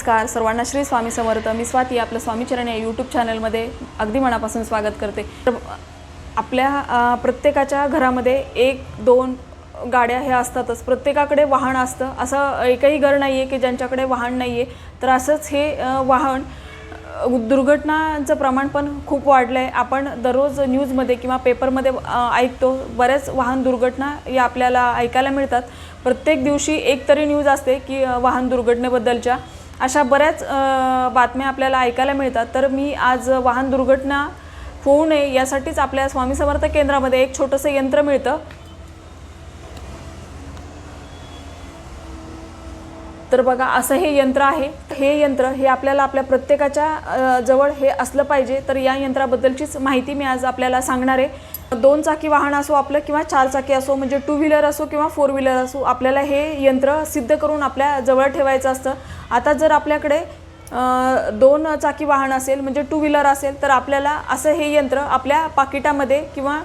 नमस्कार. सर्वांना श्री स्वामी समर्थ. मी स्वाती आपलं स्वामीचरण या यूट्यूब चॅनलमध्ये अगदी मनापासून स्वागत करते. तर आपल्या प्रत्येकाच्या घरामध्ये एक दोन गाड्या ह्या असतातच. प्रत्येकाकडे वाहन असतं. असं एकही घर नाही आहे की ज्यांच्याकडे वाहन नाही आहे तर असंच हे वाहन दुर्घटनांचं प्रमाण पण खूप वाढलं आहे आपण दररोज न्यूजमध्ये किंवा पेपरमध्ये ऐकतो. बऱ्याच वाहन दुर्घटना या आपल्याला ऐकायला मिळतात. प्रत्येक दिवशी एक तरी न्यूज असते की वाहन दुर्घटनेबद्दलच्या. अशा बऱ्याच बातम्या आपल्याला ऐकायला मिळतात. तर मी आज वाहन दुर्घटना होऊ नये यासाठीच आपल्या स्वामी समर्थ केंद्रामध्ये एक छोटंसं यंत्र मिळतं. तर बघा असं हे यंत्र आहे. हे यंत्र हे आपल्याला आपल्या प्रत्येकाच्या जवळ हे असलं पाहिजे. तर या यंत्राबद्दलचीच माहिती मी आज आपल्याला सांगणार आहे. दोन चाकी वाहन असो आपलं किंवा चार चाकी असो म्हणजे टू व्हीलर असो किंवा फोर व्हीलर असो आपल्याला हे यंत्र सिद्ध करून आपल्या जवळ ठेवायचं असतं. आता जर आपल्याकडे दोन चाकी वाहन असेल म्हणजे टू व्हीलर असेल तर आपल्याला असं हे यंत्र आपल्या पाकिटामध्ये किंवा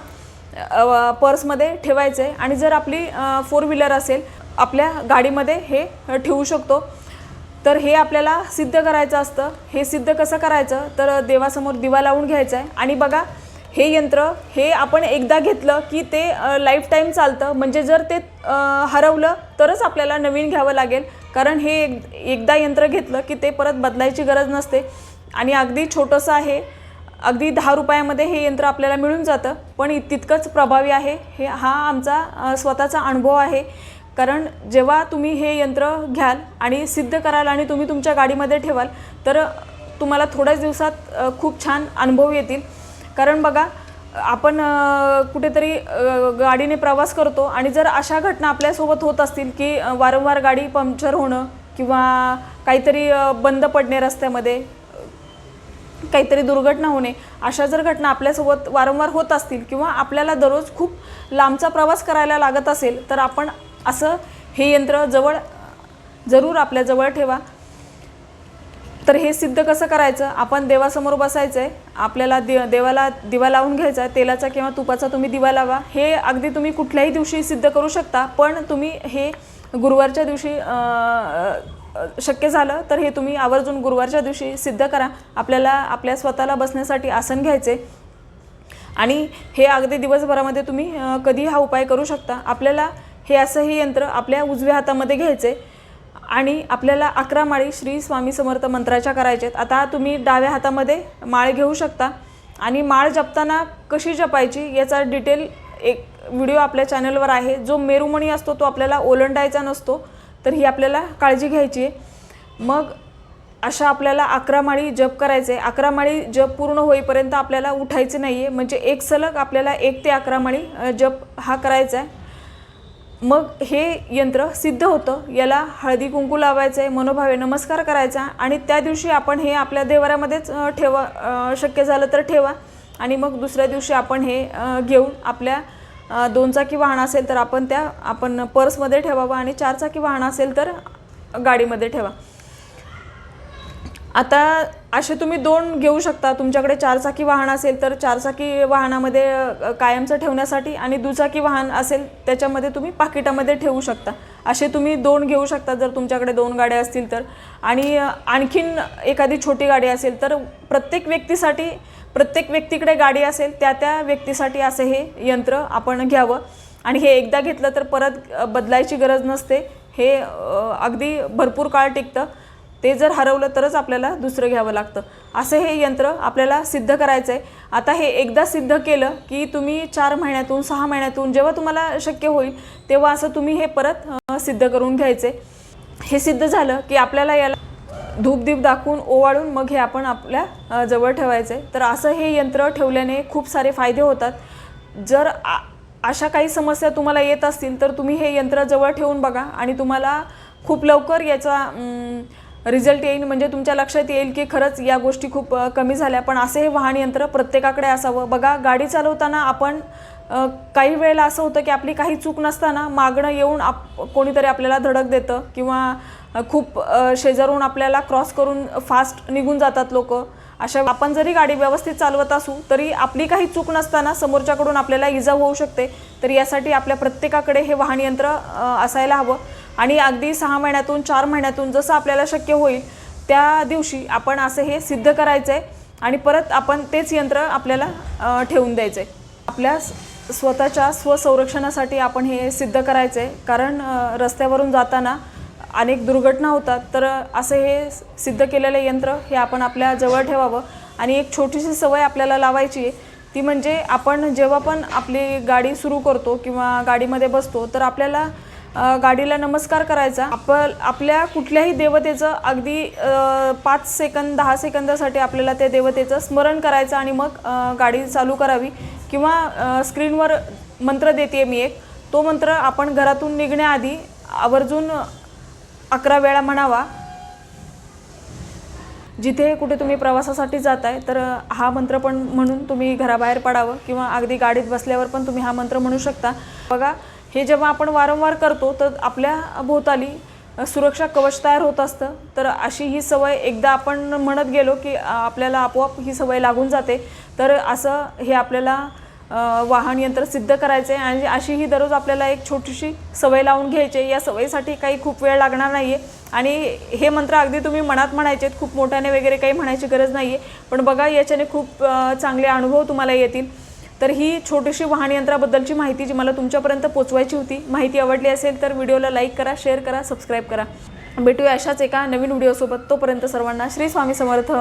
पर्समध्ये ठेवायचं आहे आणि जर आपली फोर व्हीलर असेल आपल्या गाडीमध्ये हे ठेवू शकतो. तर हे आपल्याला सिद्ध करायचं असतं. हे सिद्ध कसं करायचं? तर देवासमोर दिवा लावून घ्यायचं आहे. आणि बघा हे यंत्र हे आपण एकदा घेतलं की ते लाईफ टाईम चालतं. म्हणजे जर ते हरवलं तरच आपल्याला नवीन घ्यावं लागेल. कारण हे एक एकदा यंत्र घेतलं की ते परत बदलायची गरज नसते. आणि अगदी छोटंसं आहे. अगदी दहा रुपयामध्ये हे यंत्र आपल्याला मिळून जातं. पण तितकंच प्रभावी आहे. हे हा आमचा स्वतःचा अनुभव आहे. कारण जेव्हा तुम्ही हे यंत्र घ्याल आणि सिद्ध कराल आणि तुम्ही तुमच्या गाडीमध्ये ठेवाल तर तुम्हाला थोड्याच दिवसात खूप छान अनुभव येतील. कारण बघा आपण कुठेतरी गाडीने प्रवास करतो आणि जर अशा घटना आपल्यासोबत होत असतील की वारंवार गाडी पंक्चर होणं किंवा काहीतरी बंद पडणे रस्त्यामध्ये काहीतरी दुर्घटना होणे अशा जर घटना आपल्यासोबत वारंवार होत असतील किंवा आपल्याला दररोज खूप लांबचा प्रवास करायला लागत असेल तर आपण असं हे यंत्र जवळ जरूर आपल्याजवळ ठेवा. तर हे सिद्ध कसं करायचं? आपण देवासमोर बसायचं आहे आपल्याला दे देवाला दिवा लावून घ्यायचा आहे तेलाचा किंवा तुपाचा तुम्ही दिवा लावा. हे अगदी तुम्ही कुठल्याही दिवशी सिद्ध करू शकता पण तुम्ही हे गुरुवारच्या दिवशी शक्य झालं तर हे तुम्ही आवर्जून गुरुवारच्या दिवशी सिद्ध करा. आपल्याला आपल्या स्वतःला बसण्यासाठी आसन घ्यायचे. आणि हे अगदी दिवसभरामध्ये तुम्ही कधी हा उपाय करू शकता. आपल्याला हे असं हे यंत्र आपल्या उजव्या हातामध्ये घ्यायचे आणि आपल्याला अकरा माळी श्री स्वामी समर्थ मंत्राच्या करायच्यात आता तुम्ही डाव्या हातामध्ये माळ घेऊ शकता. आणि माळ जपताना कशी जपायची याचा डिटेल एक व्हिडिओ आपल्या चॅनलवर आहे. जो मेरुमणी असतो तो आपल्याला ओलंडायचा नसतो तर ही आपल्याला काळजी घ्यायची आहे. मग अशा आपल्याला अकरा माळी जप करायचे. आहे अकरा माळी जप पूर्ण होईपर्यंत आपल्याला उठायचे नाही आहे म्हणजे एक सलग आपल्याला एक ते अकरा माळी जप हा करायचा आहे. मग हे यंत्र सिद्ध होतं. याला हळदी कुंकू लावायचं आहे मनोभावे नमस्कार करायचा आणि त्या दिवशी आपण हे आपल्या देवाऱ्यामध्येच ठेवा शक्य झालं तर ठेवा. आणि मग दुसऱ्या दिवशी आपण हे घेऊन आपल्या दोनचाकी वाहन असेल तर आपण त्या आपण पर्समध्ये ठेवावं आणि चारचाकी वाहन असेल तर गाडीमध्ये ठेवा. आता असे तुम्ही दोन घेऊ शकता. तुमच्याकडे चारचाकी वाहन असेल तर चारचाकी वाहनामध्ये कायमचं ठेवण्यासाठी आणि दुचाकी वाहन असेल त्याच्यामध्ये तुम्ही पाकिटामध्ये ठेवू शकता. असे तुम्ही दोन घेऊ शकता जर तुमच्याकडे दोन गाड्या असतील तर. आणि आणखीन एखादी छोटी गाडी असेल तर प्रत्येक व्यक्तीसाठी प्रत्येक व्यक्तीकडे गाडी असेल त्या त्या व्यक्तीसाठी असं हे यंत्र आपण घ्यावं. आणि हे एकदा घेतलं तर परत बदलायची गरज नसते. हे अगदी भरपूर काळ टिकतं. ते जर हरवलं तरच आपल्याला दुसरं घ्यावं लागतं. असं हे यंत्र आपल्याला सिद्ध करायचं आहे आता हे एकदा सिद्ध केलं की तुम्ही चार महिन्यातून सहा महिन्यातून जेव्हा तुम्हाला शक्य होईल तेव्हा असं तुम्ही हे परत सिद्ध करून घ्यायचे हे सिद्ध झालं की आपल्याला याला धूपदीप दाखवून ओवाळून मग हे आपण आपल्या जवळ ठेवायचं आहे तर असं हे यंत्र ठेवल्याने खूप सारे फायदे होतात. जर आ- अशा काही समस्या तुम्हाला येत असतील तर तुम्ही हे यंत्र जवळ ठेवून बघा आणि तुम्हाला खूप लवकर याचा रिझल्ट येईल म्हणजे तुमच्या लक्षात येईल की खरंच या गोष्टी खूप कमी झाल्या. पण असे हे वाहन यंत्र प्रत्येकाकडे असावं. बघा गाडी चालवताना आपण काही वेळेला असं होतं की आपली काही चूक नसताना मागणं येऊन आप कोणीतरी आपल्याला धडक देतं किंवा खूप शेजारून आपल्याला क्रॉस करून फास्ट निघून जातात लोक. अशा आपण जरी गाडी व्यवस्थित चालवत असू तरी आपली काही चूक नसताना समोरच्याकडून आपल्याला इजा होऊ शकते. तर यासाठी आपल्या प्रत्येकाकडे हे वाहन यंत्र असायला हवं. आणि अगदी सहा महिन्यातून चार महिन्यातून जसं आपल्याला शक्य होईल त्या दिवशी आपण असं हे सिद्ध करायचं आहे आणि परत आपण तेच यंत्र आपल्याला ठेवून द्यायचं आहे आपल्या स्वतःच्या स्वसंरक्षणासाठी आपण हे सिद्ध करायचं आहे कारण रस्त्यावरून जाताना अनेक दुर्घटना होतात. तर असं हे सिद्ध केलेलं यंत्र हे आपण आपल्या जवळ ठेवावं. आणि एक छोटीशी सवय आपल्याला लावायची आहे. ती म्हणजे आपण जेव्हा पण आपली गाडी सुरू करतो किंवा गाडीमध्ये बसतो तर आपल्याला गाडीला नमस्कार करायचा. आप आपल्या कुठल्याही देवतेचं अगदी पाच सेकंद दहा सेकंदासाठी आपल्याला त्या देवतेचं स्मरण करायचं आणि मग गाडी चालू करावी. किंवा स्क्रीनवर मंत्र देते मी एक. तो मंत्र आपण घरातून निघण्याआधी आवर्जून अकरा वेळा म्हणावा. जिथे कुठे तुम्ही प्रवासासाठी जाताय तर हा मंत्र पण म्हणून तुम्ही घराबाहेर पडावं किंवा अगदी गाडीत बसल्यावर पण तुम्ही हा मंत्र म्हणू शकता. बघा हे जेव्हा आपण वारंवार करतो तर आपल्या भोवताली सुरक्षा कवच तयार होत असतं. तर अशी ही सवय एकदा आपण म्हणत गेलो की आपल्याला आपोआप ही सवय लागून जाते. तर असं हे आपल्याला वाहन यंत्र सिद्ध करायचे आणि अशी ही दररोज आपल्याला एक छोटीशी सवय लावून घ्यायची. आहे. या सवयीसाठी काही खूप वेळ लागणार नाही आहे आणि हे मंत्र अगदी तुम्ही मनात म्हणायचे आहेत. खूप मोठ्याने वगैरे काही म्हणायची गरज नाही आहे पण बघा याच्याने खूप चांगले अनुभव तुम्हाला येतील. तर ही छोटीशी वाहन यंत्राबद्दलची माहिती जी मला तुमच्यापर्यंत पोचवायची होती माहिती आवडली असेल तर व्हिडिओला लाईक करा शेअर करा सबस्क्राईब करा. भेटूया अशाच एका नवीन व्हिडिओसोबत. तोपर्यंत सर्वांना श्री स्वामी समर्थ.